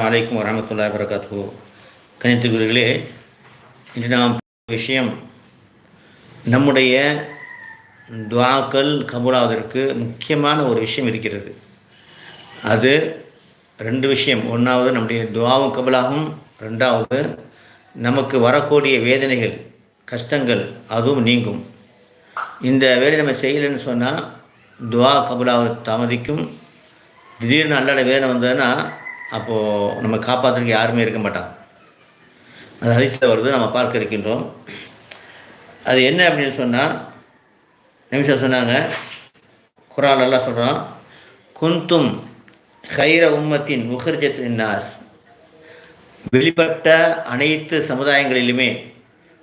அலைக்கும் வரமத்துல்லா வரகாத்து கணித்துக்குரியர்களே இன்று நாம் விஷயம் நம்முடைய துவாக்கள் கபூலாவதற்கு முக்கியமான ஒரு விஷயம் இருக்கிறது. அது ரெண்டு விஷயம். ஒன்றாவது நம்முடைய துவாவும் கபலாகும். ரெண்டாவது நமக்கு வரக்கூடிய வேதனைகள் கஷ்டங்கள் அதுவும் நீங்கும். இந்த வேலை நம்ம செய்யலைன்னு சொன்னால் துவா கபலாவை தாமதிக்கும். திடீர்னு அல்லாட வேதனை வந்ததுன்னா அப்போது நம்ம காப்பாற்றுறதுக்கு யாருமே இருக்க மாட்டாங்க. அது ஹரிசில் வருது நம்ம பார்க்க இருக்கின்றோம். அது என்ன அப்படின்னு சொன்னால் நிமிஷம் சொன்னாங்க. குரால் எல்லாம் சொல்கிறோம் குந்தும் ஹைர உம்மத்தின் முகர்ஜத்தின் நாஸ் வெளிப்பட்ட அனைத்து சமுதாயங்களிலுமே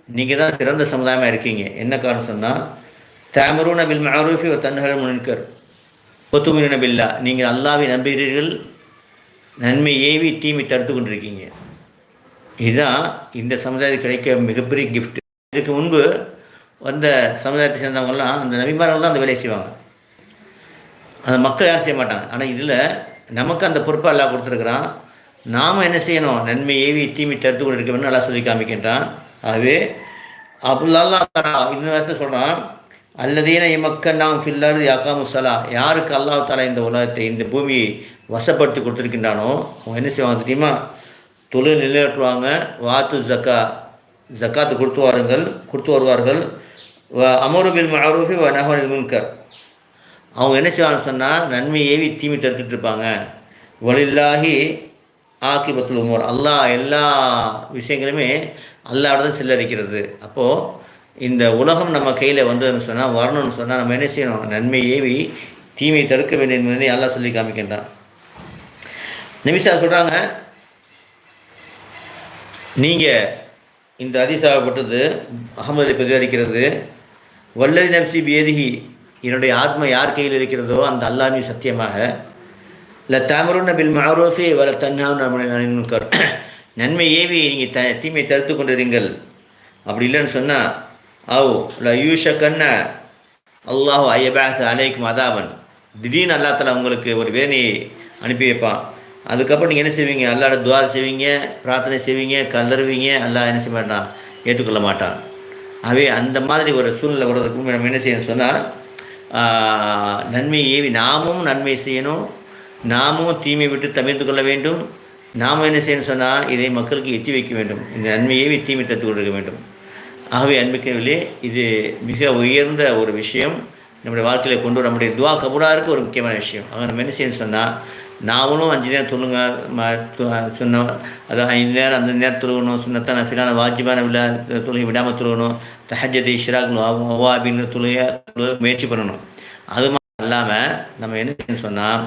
நீங்கள் தான் சிறந்த சமுதாயமாக இருக்கீங்க. என்ன காரணம் சொன்னால் தாமரூன பில் மரூஃபி ஒரு தன்ஹல் முன்கர். ஒத்துமின பில்லா. நீங்கள் அல்லாவை நம்புகிறீர்கள். நன்மை ஏவி தீமை தடுத்து கொண்டிருக்கீங்க. இதுதான் இந்த சமுதாயத்துக்கு கிடைக்க மிகப்பெரிய கிஃப்ட் இதுக்கு முன்பு வந்த சமுதாயத்தை சேர்ந்தவங்கெல்லாம் அந்த நபிமார்கள் தான் அந்த வேலையை செய்வாங்க. அந்த மக்கள் யாரும் செய்ய மாட்டாங்க. ஆனால் இதில் நமக்கு அந்த பொறுப்பை எல்லாம் கொடுத்துருக்குறான். நாம் என்ன செய்யணும்? நன்மை ஏவி தீமை தடுத்து கொண்டு இருக்க நல்லா சொல்லி காமிக்கின்றான். ஆகவே அப்படிலாம் இன்னொரு இடத்துல சொல்கிறான் அல்லதீன இமக்கன் நாம் ஃபில்லர் யாக்கா யாருக்கு அல்லாஹ் தாலா இந்த உலகத்தை இந்த பூமியை வசப்படுத்தி கொடுத்துருக்கின்றானோ அவங்க என்ன செய்வாங்க தெரியுமா? தொழில் நிலையாற்றுவாங்க. வாத்து ஜக்கா ஜக்காத்து கொடுத்து வாருங்கள் கொடுத்து வருவார்கள். அமருபின் அமருபில் மரூஃபி வ நகரில் முன்கர். அவங்க என்ன செய்வாங்கன்னு சொன்னால் நன்மை ஏவி தீமை தடுத்துட்டு இருப்பாங்க. வலில்லாகி ஆக்கிபத்துல் உமர். அல்லாஹ் எல்லா விஷயங்களுமே அல்லாட தான் செல்லரிக்கிறது அப்போது இந்த உலகம் நம்ம கையில் வந்ததுன்னு சொன்னால் வரணும்னு சொன்னால் நம்ம என்ன செய்யணும்? நன்மை ஏவி தீமையை தடுக்க வேண்டும் என்பதை அல்லாஹ் சொல்லி காமிக்கின்றான். நிமிஷா சொல்கிறாங்க நீங்கள் இந்த அதிசாகப்பட்டது அகமதை பதிவரிக்கிறது வல்லதி நப்சி பேதிகி என்னுடைய ஆத்மா யார் கையில் இருக்கிறதோ அந்த அல்லாமே சத்தியமாக. இல்லை தாமருன் பில் மாரோஃபே வர தன்னாவும் நன்மை ஏவி நீங்கள் த தீமையை தடுத்து கொண்டிருங்கள். அப்படி இல்லைன்னு சொன்னால் ஆவ் லயூஷகன்ன அல்லாஹு அல்லாஹ் ஐயபாஸ் அலைக்கும் அதாவன் திடீர்னு அல்லாத்தில் உங்களுக்கு ஒரு வேலையை அனுப்பி வைப்பான். அதுக்கப்புறம் நீங்கள் என்ன செய்வீங்க? அல்லாட துவார செய்வீங்க பிரார்த்தனை செய்வீங்க கலருவீங்க அல்லா என்ன செய்ய மாட்டான் ஏற்றுக்கொள்ள மாட்டான். ஆகவே அந்த மாதிரி ஒரு சூழ்நிலை வர்றதுக்கு நம்ம என்ன செய்யணும் சொன்னால் நன்மை ஏவி நாமும் நன்மை செய்யணும். நாமும் தீமை விட்டு தவிர்த்து கொள்ள வேண்டும். நாம் என்ன செய்யணும் சொன்னால் இதை மக்களுக்கு எட்டி வைக்க வேண்டும். இந்த நன்மையை தீமை தத்து கொடுக்க வேண்டும். ஆகவே அன்பிக்கவில்லை இது மிக உயர்ந்த ஒரு விஷயம். நம்முடைய வாழ்க்கையில் கொண்டு நம்முடைய துவா கபூராருக்கு ஒரு முக்கியமான விஷயம். அவங்க நம்ம என்ன செய்யணும்னு சொன்னால் நாமளும் அஞ்சு நேரம் தொழுங்க சொன்ன அதாவது ஐந்து நேரம் அந்த நேரம் தொழுகணும். சுண்ணத்தான ஃபிலான வாஜிபான விழா தொழுகை விடாமல் தொழுகணும். தஹஜதி ஷிராக்னு அவ்வா அப்படின்னு தொழுக முயற்சி பண்ணணும். அது மாதிரி இல்லாமல் நம்ம என்ன செய்யணும்னு சொன்னால்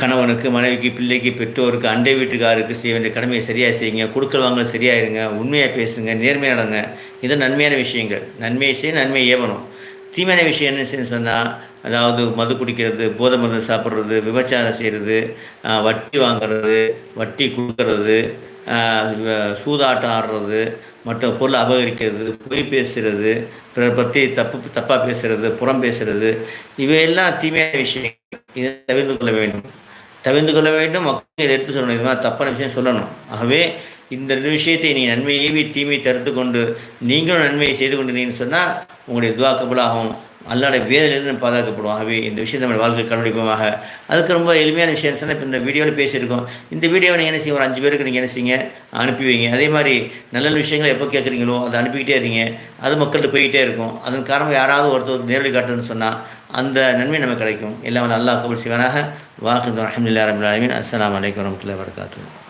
கணவனுக்கு மனைவிக்கு பிள்ளைக்கு பெற்றோருக்கு அண்டை வீட்டுக்காருக்கு செய்ய வேண்டிய கடமையை சரியாக செய்யுங்க கொடுக்கல் வாங்க சரியாக இருங்க உண்மையாக பேசுங்க நேர்மையாக நடங்க. இது நன்மையான விஷயங்கள். நன்மையை செய்ய நன்மையை ஏவணும். தீமையான விஷயம் என்ன செய்யணும் சொன்னால் அதாவது மது குடிக்கிறது போதை மருந்து சாப்பிட்றது விபச்சாரம் செய்கிறது வட்டி வாங்கிறது வட்டி கொடுக்கறது சூதாட்டம் ஆடுறது மற்ற பொருளை அபகரிக்கிறது பொய் பேசுகிறது பிறர் பற்றி தப்பு தப்பாக பேசுகிறது புறம் பேசுகிறது இவையெல்லாம் தீமையான விஷயங்கள். இதை தவிர்த்து கொள்ள வேண்டும். தவிர்ந்து கொள்ள வேண்டும் மக்கள் இதை எடுத்து சொல்லணும். இது மாதிரி தப்பான விஷயம் சொல்லணும். ஆகவே இந்த விஷயத்தை நீ நன்மையை தீமையை தடுத்து கொண்டு நீங்களும் நன்மையை செய்து கொண்டீங்கன்னு சொன்னால் உங்களுடைய துவா அல்லாட அல்லாட நம்ம பாதுகாக்கப்படும். ஆகவே இந்த விஷயத்தை நம்ம வாழ்க்கை கண்டுபிடிப்போமாக. அதுக்கு ரொம்ப எளிமையான விஷயம் சொன்னால் இப்போ இந்த வீடியோவில் பேசியிருக்கோம். இந்த வீடியோவை நீங்கள் என்ன செய்ய ஒரு அஞ்சு பேருக்கு நீங்கள் என்ன செய்யுங்க அனுப்பி வைங்க. அதே மாதிரி நல்ல விஷயங்கள் எப்போ கேட்குறீங்களோ அதை அனுப்பிக்கிட்டே இருங்க. அது மக்கள்கிட்ட போய்கிட்டே இருக்கும். அதன் காரணம் யாராவது ஒருத்தர் நேரடி காட்டுன்னு சொன்னால் அந்த நன்மை நமக்கு கிடைக்கும். எல்லாம் நல்லா கபல் செய்வானாக. வாக்கு அஹமதுல்லா ரபுல்லாலமின் அஸ்லாம் வலைக்கம் வரமத்துல வரகாத்தூர்